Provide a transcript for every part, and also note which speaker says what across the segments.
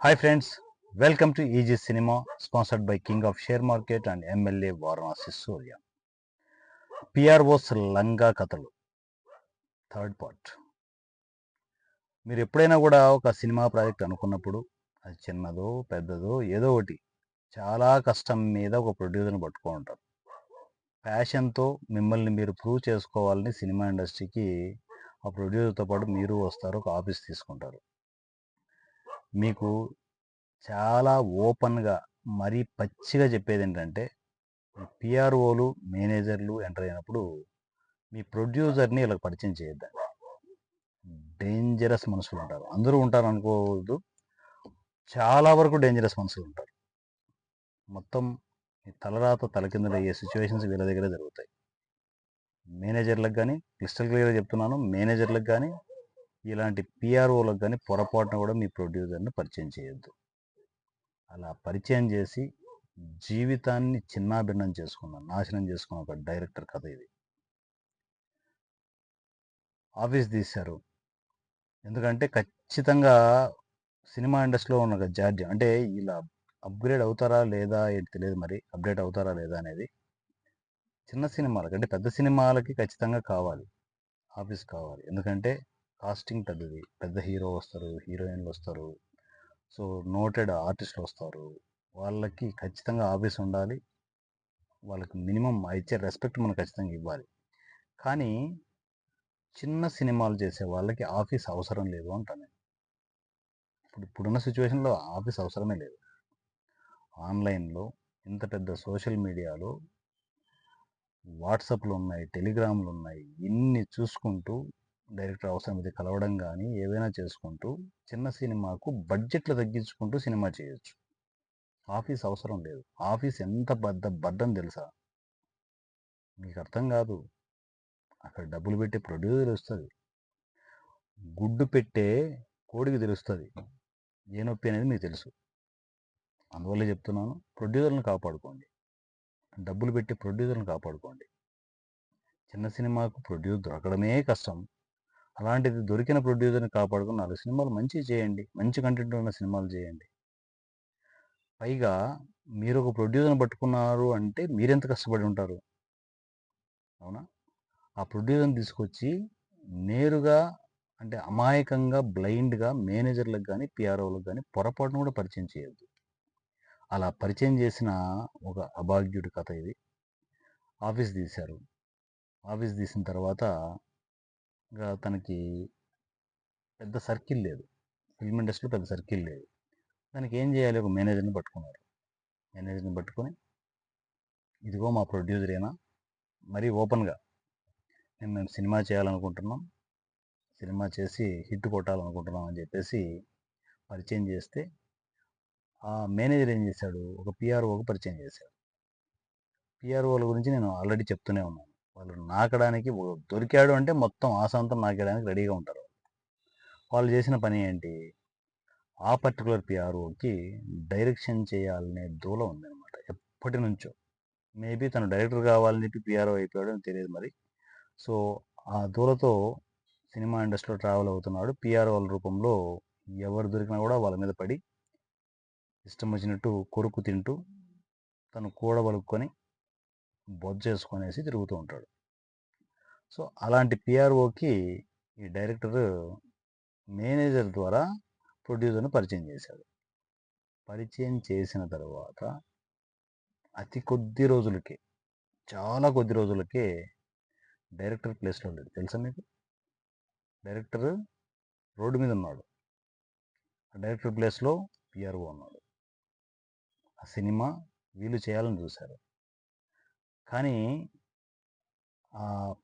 Speaker 1: Hi friends welcome to easy cinema sponsored by king of share market and MLA Varanasi Surya PROs లంగా కథలు third part మీరు ఎప్పుడైనా కూడా ఒక cinema project అనుకున్నప్పుడు అది చిన్నదో పెద్దదో ఏదో ఒకటి చాలా కష్టం మీద ఒక ప్రొడ్యూసర్ని పట్టుకో ఉంటారు. ప్యాషన్తో మిమ్మల్ని మీరు ప్రూవ్ చేసుకోవాలని సినిమా ఇండస్ట్రీకి ఆ ప్రొడ్యూసర్తో పాటు మీరు వస్తారు ఒక ఆఫీస్ తీసుకుంటారు. మీకు చాలా ఓపెన్గా మరీ పచ్చిగా చెప్పేది ఏంటంటే పిఆర్ఓలు మేనేజర్లు ఎంటర్ అయినప్పుడు మీ ప్రొడ్యూసర్ని ఇలా పరిచయం చేయొద్దండి డేంజరస్ మనుషులు ఉంటారు. అందరూ ఉంటారు అనుకోవద్దు. చాలా వరకు డేంజరస్ మనుషులు ఉంటారు. మొత్తం మీ తలరాత తలకిందులు అయ్యే సిచ్యువేషన్స్ వీళ్ళ దగ్గరే జరుగుతాయి. మేనేజర్లకు కానీ క్రిస్టల్ క్లియర్గా చెప్తున్నాను మేనేజర్లకు కానీ ఇలాంటి పిఆర్ఓలకు కానీ పొరపాటున కూడా మీ ప్రొడ్యూసర్ని పరిచయం చేయొద్దు. అలా పరిచయం చేసి జీవితాన్ని చిన్నాభిన్నం చేసుకున్న నాశనం చేసుకున్న ఒక డైరెక్టర్ కథ ఇది. ఆఫీస్ తీశారు. ఎందుకంటే ఖచ్చితంగా సినిమా ఇండస్ట్రీలో ఉన్న జార్జ్ జాడ్యం. అంటే ఇలా అప్గ్రేడ్ అవుతారా లేదా ఏంటి తెలియదు మరి. అప్డేట్ అవుతారా లేదా అనేది చిన్న సినిమాలకి అంటే పెద్ద సినిమాలకి ఖచ్చితంగా కావాలి. ఆఫీస్ కావాలి. ఎందుకంటే కాస్టింగ్ పెద్దది పెద్ద హీరో వస్తారు హీరోయిన్లు వస్తారు. సో నోటెడ్ ఆర్టిస్టులు వస్తారు. వాళ్ళకి ఖచ్చితంగా ఆఫీస్ ఉండాలి. వాళ్ళకి మినిమం ఇచ్చే రెస్పెక్ట్ మనం ఖచ్చితంగా ఇవ్వాలి. కానీ చిన్న సినిమాలు చేసే వాళ్ళకి ఆఫీస్ అవసరం లేదు అంటాను నేను. ఇప్పుడు ఇప్పుడున్న సిచ్యువేషన్లో ఆఫీస్ అవసరమే లేదు. ఆన్లైన్లో ఇంత పెద్ద సోషల్ మీడియాలో వాట్సాప్లు ఉన్నాయి టెలిగ్రామ్లు ఉన్నాయి. ఇన్ని చూసుకుంటూ డైరెక్టర్ అవసరం కలవడం కానీ ఏవైనా చేసుకుంటూ చిన్న సినిమాకు బడ్జెట్లు తగ్గించుకుంటూ సినిమా చేయొచ్చు. ఆఫీస్ అవసరం లేదు. ఆఫీస్ ఎంత బద్ద బద్దని తెలుసా? మీకు అర్థం కాదు. అక్కడ డబ్బులు పెట్టే ప్రొడ్యూసర్ తెలుస్తుంది గుడ్డు పెట్టే కోడికి తెలుస్తుంది. ఏ నొప్పి అనేది మీకు తెలుసు. అందువల్లే చెప్తున్నాను ప్రొడ్యూసర్ని కాపాడుకోండి. డబ్బులు పెట్టి ప్రొడ్యూసర్ని కాపాడుకోండి. చిన్న సినిమాకు ప్రొడ్యూస్ దొరకడమే కష్టం. అలాంటిది దొరికిన ప్రొడ్యూసర్ని కాపాడుకుని నాలుగు సినిమాలు మంచిగా చేయండి. మంచి కంటెంట్ ఉన్న సినిమాలు చేయండి. పైగా మీరు ఒక ప్రొడ్యూసర్ని పట్టుకున్నారు అంటే మీరెంత కష్టపడి ఉంటారు? అవునా? ఆ ప్రొడ్యూసర్ని తీసుకొచ్చి నేరుగా అంటే అమాయకంగా బ్లైండ్గా మేనేజర్లకు కానీ పిఆర్ఓలకు కానీ పొరపాటును కూడా పరిచయం చేయొద్దు. అలా పరిచయం చేసిన ఒక అభాగ్యుడి కథ ఇది. ఆఫీస్ తీశారు. ఆఫీస్ తీసిన తర్వాత ఇంకా తనకి పెద్ద సర్కిల్ లేదు. ఫిల్మ్ ఇండస్ట్రీలో పెద్ద సర్కిల్ లేదు. దానికి ఏం చేయాలి? ఒక మేనేజర్ని పట్టుకున్నారు. మేనేజర్ని పట్టుకొని ఇదిగో మా ప్రొడ్యూసరేనా మరీ ఓపెన్గా మేము మేము సినిమా చేయాలనుకుంటున్నాం సినిమా చేసి హిట్ కొట్టాలనుకుంటున్నాం అని చెప్పేసి పరిచయం చేస్తే ఆ మేనేజర్ ఏం చేశాడు? ఒక పిఆర్ఓకు పరిచయం చేశాడు. పిఆర్ఓల గురించి నేను ఆల్రెడీ చెప్తూనే ఉన్నాను. వాళ్ళు నాకడానికి దొరికాడు అంటే మొత్తం ఆశాంతం నాకేయడానికి రెడీగా ఉంటారు. వాళ్ళు చేసిన పని ఏంటి? ఆ పర్టికులర్ పిఆర్ఓకి డైరెక్షన్ చేయాలనే దూల ఉందన్నమాట. ఎప్పటి నుంచో. మేబీ తను డైరెక్టర్ కావాలని చెప్పి పిఆర్ఓ అయిపోయాడు అని తెలియదు మరి. సో ఆ దూలతో సినిమా ఇండస్ట్రీలో ట్రావెల్ అవుతున్నాడు. పిఆర్ఓల రూపంలో ఎవరు దొరికినా కూడా వాళ్ళ మీద పడి ఇష్టం వచ్చినట్టు కొరుకు తింటూ తను కూడబలుక్కొని బొజ్జేసుకొనేసి తిరుగుతూ ఉంటాడు. సో అలాంటి పిఆర్ఓకి ఈ డైరెక్టర్ మేనేజర్ ద్వారా ప్రొడ్యూసర్ని పరిచయం చేశాడు. పరిచయం చేసిన తర్వాత అతి కొద్ది రోజులకే చాలా కొద్ది రోజులకే డైరెక్టర్ ప్లేస్లో లేడు తెలుసా మీకు? డైరెక్టర్ రోడ్డు మీద ఉన్నాడు. డైరెక్టర్ ప్లేస్లో పిఆర్ఓ ఉన్నాడు. ఆ సినిమా వీళ్ళు చేయాలని చూశారు. కానీ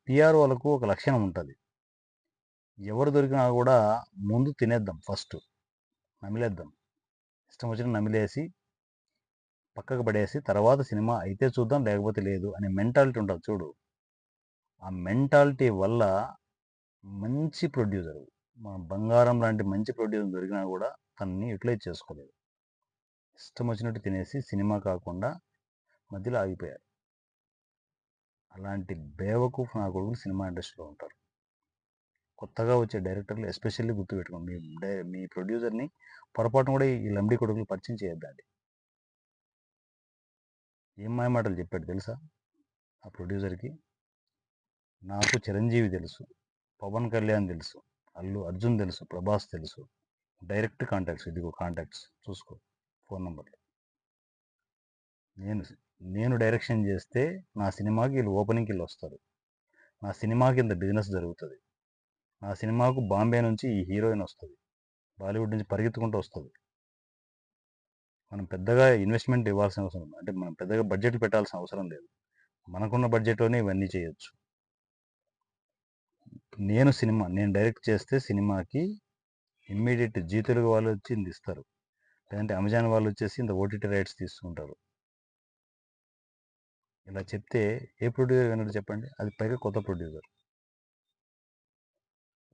Speaker 1: పిఆర్ఓలకు ఒక లక్షణం ఉంటుంది. ఎవరు దొరికినా కూడా ముందు తినేద్దాం ఫస్ట్. నమిలేద్దాం. ఇష్టం వచ్చిన నమిలేసి పక్కకు పడేసి తర్వాత సినిమా అయితే చూద్దాం లేకపోతే లేదు అనే మెంటాలిటీ ఉంటుంది చూడు. ఆ మెంటాలిటీ వల్ల మంచి ప్రొడ్యూసర్ మన బంగారం లాంటి మంచి ప్రొడ్యూసర్ దొరికినా కూడా తనని యూటిలైజ్ చేసుకోలేదు. ఇష్టం వచ్చినట్టు తినేసి సినిమా కాకుండా మధ్యలో ఆగిపోయారు. అలాంటి బేవకూఫ్ నా కొడుకులు సినిమా ఇండస్ట్రీలో ఉంటారు. కొత్తగా వచ్చే డైరెక్టర్లు ఎస్పెషల్లీ గుర్తుపెట్టుకోండి మీ డై మీ ప్రొడ్యూసర్ని పొరపాటున కూడా ఈ లంబడి కొడుకులు పరిచయం చేయొద్దండి. ఏం మాటలు చెప్పాడు తెలుసా? ఆ ప్రొడ్యూసర్కి? నాకు చిరంజీవి తెలుసు పవన్ కళ్యాణ్ తెలుసు అల్లు అర్జున్ తెలుసు ప్రభాస్ తెలుసు. డైరెక్ట్ కాంటాక్ట్స్ ఇదిగో కాంటాక్ట్స్ చూసుకో ఫోన్ నెంబర్లు. నేను నేను డైరెక్షన్ చేస్తే నా సినిమాకి వీళ్ళు ఓపెనింగ్కి వీళ్ళు వస్తారు. నా సినిమాకి ఇంత బిజినెస్ జరుగుతుంది. నా సినిమాకు బాంబే నుంచి ఈ హీరోయిన్ వస్తుంది. బాలీవుడ్ నుంచి పరిగెత్తుకుంటూ వస్తుంది. మనం పెద్దగా ఇన్వెస్ట్మెంట్ ఇవ్వాల్సిన అవసరం అంటే మనం పెద్దగా బడ్జెట్ పెట్టాల్సిన అవసరం లేదు. మనకున్న బడ్జెట్లోనే ఇవన్నీ చేయొచ్చు. నేను సినిమా నేను డైరెక్ట్ చేస్తే సినిమాకి ఇమ్మీడియట్ జీ తెలుగు వాళ్ళు వచ్చి ఇంత ఇస్తారు లేదంటే అమెజాన్ వాళ్ళు వచ్చేసి ఇంత ఓటీటీ రైట్స్ తీసుకుంటారు. ఇలా చెప్తే ఏ ప్రొడ్యూసర్ విన్నాడు చెప్పండి? అది పైగా కొత్త ప్రొడ్యూసర్.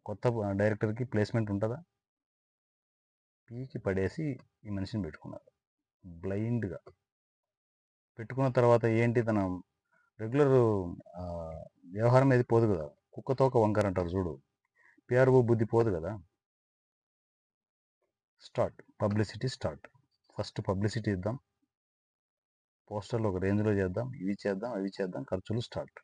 Speaker 1: కొత్త డైరెక్టర్కి ప్లేస్మెంట్ ఉంటుందా? పీకి పడేసి ఈ మనిషిని పెట్టుకున్నారు. బ్లైండ్గా. పెట్టుకున్న తర్వాత ఏంటి తన రెగ్యులర్ వ్యవహారం ఏది పోదు కదా. కుక్కతో ఒక వంకర అంటారు చూడు. పిఆర్ఓ బుద్ధి పోదు కదా. Start. Publicity start. First publicity ఇద్దాం. పోస్టర్లు ఒక రేంజ్లో చేద్దాం ఇవి చేద్దాం అవి చేద్దాం ఖర్చులు స్టార్ట్.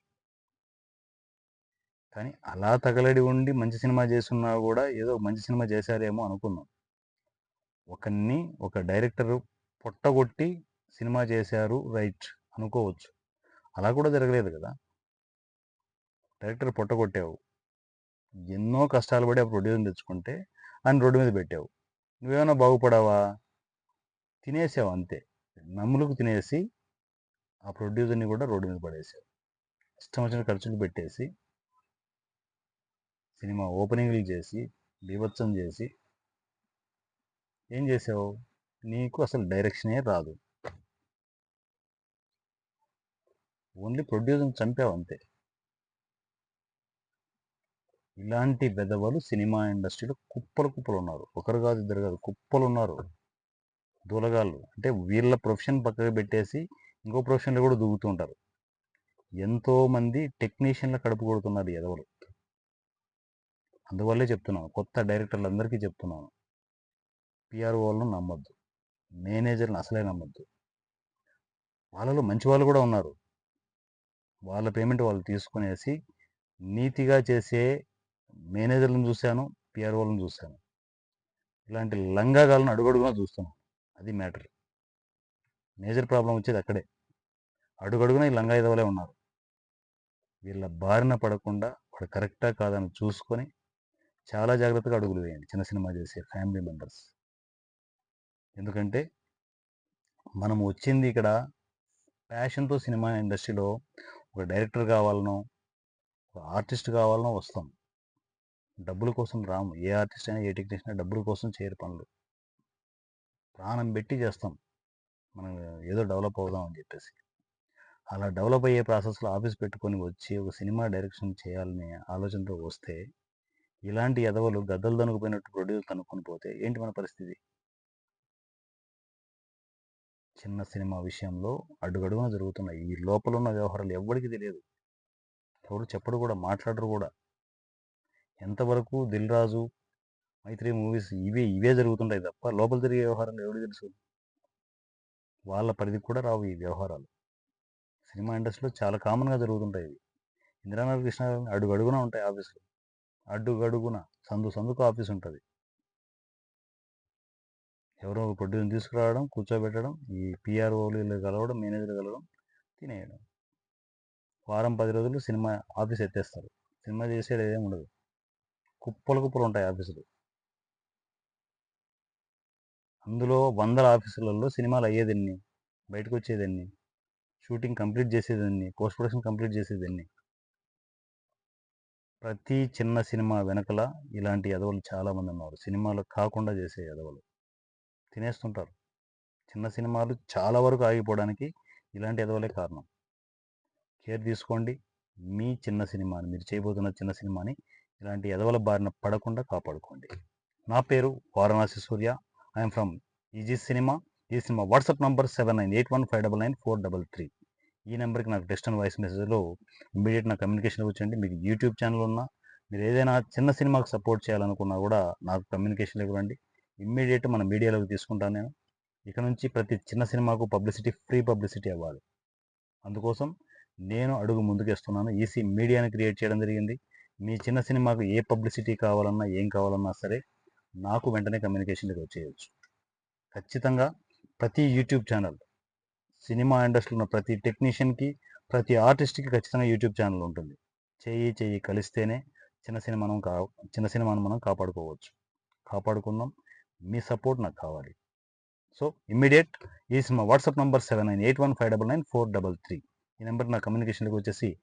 Speaker 1: కానీ అలా తగలడి ఉండి మంచి సినిమా చేస్తున్నా కూడా ఏదో మంచి సినిమా చేశారేమో అనుకున్నాం. ఒకరిని ఒక డైరెక్టర్ పొట్టగొట్టి సినిమా చేశారు రైట్ అనుకోవచ్చు. అలా కూడా జరగలేదు కదా. డైరెక్టర్ పొట్టగొట్టావు. ఎన్నో కష్టాలు పడి ఆ ప్రొడ్యూసర్ తెచ్చుకుంటే ఆయన రోడ్డు మీద పెట్టావు. నువ్వేమైనా బాగుపడావా? తినేసావు అంతే. నమ్ములకు తినేసి ఆ ప్రొడ్యూసర్ని కూడా రోడ్డు మీద పడేసావు ఇష్టం వచ్చిన ఖర్చులు పెట్టేసి సినిమా ఓపెనింగ్లు చేసి బీభత్సం చేసి ఏం చేసావు? నీకు అసలు డైరెక్షనే రాదు. ఓన్లీ ప్రొడ్యూసర్ని చంపావు అంతే. ఇలాంటి బెదవలు సినిమా ఇండస్ట్రీలో కుప్పలు కుప్పలు ఉన్నారు. ఒకరు కాదు ఇద్దరు కాదు కుప్పలు ఉన్నారు. దూలగాళ్ళు. అంటే వీళ్ళ ప్రొఫెషన్ పక్కకు పెట్టేసి ఇంకో ప్రొఫెషన్లో కూడా దూకుతూ ఉంటారు. ఎంతోమంది టెక్నీషియన్ల కడుపు కొడుతున్నారు ఎదవరు ఎదవలు అందువల్లే చెప్తున్నాను కొత్త డైరెక్టర్లందరికీ చెప్తున్నాను. పిఆర్ఓలను నమ్మొద్దు. మేనేజర్ని అసలే నమ్మొద్దు. వాళ్ళలో మంచి వాళ్ళు కూడా ఉన్నారు. వాళ్ళ పేమెంట్ వాళ్ళు తీసుకునేసి నీతిగా చేసే మేనేజర్లను చూశాను పిఆర్ఓలను చూశాను. ఇలాంటి లంగాగాలను అడుగడుగునా చూస్తున్నాను. అది మ్యాటర్ మేజర్ ప్రాబ్లం వచ్చేది అక్కడే. అడుగడుగున ఈ లంగా ఉన్నారు. వీళ్ళ బారిన పడకుండా వాడు కరెక్టా కాదని చూసుకొని చాలా జాగ్రత్తగా అడుగులు వేయండి. చిన్న సినిమా చేసే ఫ్యామిలీ మెంబర్స్. ఎందుకంటే మనం వచ్చింది ఇక్కడ ప్యాషన్తో సినిమా ఇండస్ట్రీలో ఒక డైరెక్టర్ కావాలనో ఒక ఆర్టిస్ట్ కావాలనో వస్తాం. డబ్బుల కోసం రాము. ఏ ఆర్టిస్ట్ అయినా ఏ టెక్నీషియన్ డబ్బుల కోసం చేయరు పనులు. ప్రాణం పెట్టి చేస్తాం. మనం ఏదో డెవలప్ అవుదాం అని చెప్పేసి. అలా డెవలప్ అయ్యే ప్రాసెస్లో ఆఫీస్ పెట్టుకొని వచ్చి ఒక సినిమా డైరెక్షన్ చేయాలనే ఆలోచనతో వస్తే ఇలాంటి ఎదవలు గద్దలు తనుకుపోయినట్టు ప్రొడ్యూస్ కనుక్కొని పోతే ఏంటి మన పరిస్థితి? చిన్న సినిమా విషయంలో అడుగడుగున జరుగుతున్నాయి ఈ లోపల ఉన్న వ్యవహారాలు ఎవ్వరికి తెలియదు. ఎవరు చెప్పడు కూడా మాట్లాడరు కూడా. ఎంతవరకు దిల్ రాజు మైత్రి మూవీస్ ఇవే ఇవే జరుగుతుంటాయి తప్ప లోపల తిరిగే వ్యవహారాలు ఎవరికి తెలుసు? వాళ్ళ పరిధికి కూడా రావు ఈ వ్యవహారాలు. సినిమా ఇండస్ట్రీలో చాలా కామన్గా జరుగుతుంటాయి ఇవి. ఇందిరానగర్ కృష్ణ అడుగు అడుగున ఉంటాయి ఆఫీసులు. అడుగు అడుగున సందు సందుకు ఆఫీస్ ఉంటుంది. ఎవరో ఒక ప్రొడ్యూసర్ తీసుకురావడం కూర్చోబెట్టడం ఈ పిఆర్ఓలు వీళ్ళు కలవడం మేనేజర్ కలవడం తినేయడం. వారం పది రోజులు సినిమా ఆఫీస్ ఎత్తేస్తారు. సినిమా చేసేది ఏం ఉండదు. కుప్పలు కుప్పలు ఉంటాయి ఆఫీసులు. అందులో వందల ఆఫీసులలో సినిమాలు అయ్యేదన్ని? బయటకు వచ్చేదన్ని షూటింగ్ కంప్లీట్ చేసేదాన్ని పోస్ట్ ప్రొడక్షన్ కంప్లీట్ చేసేదాన్ని. ప్రతి చిన్న సినిమా వెనకల ఇలాంటి ఎదవలు చాలామంది ఉన్నారు సినిమాలు కాకుండా చేసే ఎదవలు తినేస్తుంటారు. చిన్న సినిమాలు చాలా వరకు ఆగిపోవడానికి ఇలాంటి ఎదవలే కారణం. కేర్ తీసుకోండి. మీ చిన్న సినిమాని మీరు చేయబోతున్న చిన్న సినిమాని ఇలాంటి ఎదవల బారిన పడకుండా కాపాడుకోండి. నా పేరు Varanasi Surya. I'm from easy cinema. ఈ cinema WhatsApp number seven nine eight one five double nine four double three. ఈ నెంబర్కి నాకు టెక్స్ట్ అండ్ వాయిస్ మెసేజ్లో ఇమీడియట్ నా కమ్యూనికేషన్ వచ్చండి మీకు యూట్యూబ్ ఛానల్ ఉన్నా మీరు ఏదైనా చిన్న సినిమాకు సపోర్ట్ చేయాలనుకున్నా కూడా నాకు కమ్యూనికేషన్ ఇవ్వండి. ఇమ్మీడియట్ మన మీడియాలోకి తీసుకుంటాను నేను. ఇక నుంచి ప్రతి చిన్న సినిమాకు పబ్లిసిటీ ఫ్రీ పబ్లిసిటీ అవ్వాలి. అందుకోసం నేను అడుగు ముందుకేస్తున్నాను. ఈసీ మీడియాని క్రియేట్ చేయడం జరిగింది. మీ చిన్న సినిమాకు ఏ పబ్లిసిటీ కావాలన్నా ఏం కావాలన్నా సరే నాకు వెంటనే కమ్యూనికేషన్లోకి వచ్చేయచ్చు. ఖచ్చితంగా ప్రతి యూట్యూబ్ ఛానల్ సినిమా ఇండస్ట్రీలో ఉన్న ప్రతి టెక్నీషియన్కి ప్రతి ఆర్టిస్ట్కి ఖచ్చితంగా యూట్యూబ్ ఛానల్ ఉంటుంది. చేయి చేయి కలిస్తేనే చిన్న సినిమాను కా చిన్న సినిమాను మనం కాపాడుకోవచ్చు. కాపాడుకుందాం. మీ సపోర్ట్ నాకు కావాలి. సో ఇమ్మీడియట్ ఈ మా WhatsApp number seven nine eight one five double nine four double three. ఈ నెంబర్ నా కమ్యూనికేషన్కి వచ్చేసి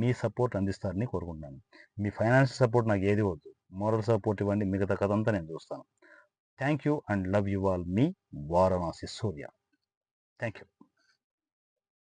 Speaker 1: మీ సపోర్ట్ అందిస్తారని కోరుకుంటున్నాను. మీ ఫైనాన్షియల్ సపోర్ట్ నాకు ఏది వద్దు. మోరల్ సపోర్ట్ ఇవ్వండి. మిగతా కథ అంతా నేను చూస్తాను. Thank you and love you all. Me, Varanasi Surya. Thank you.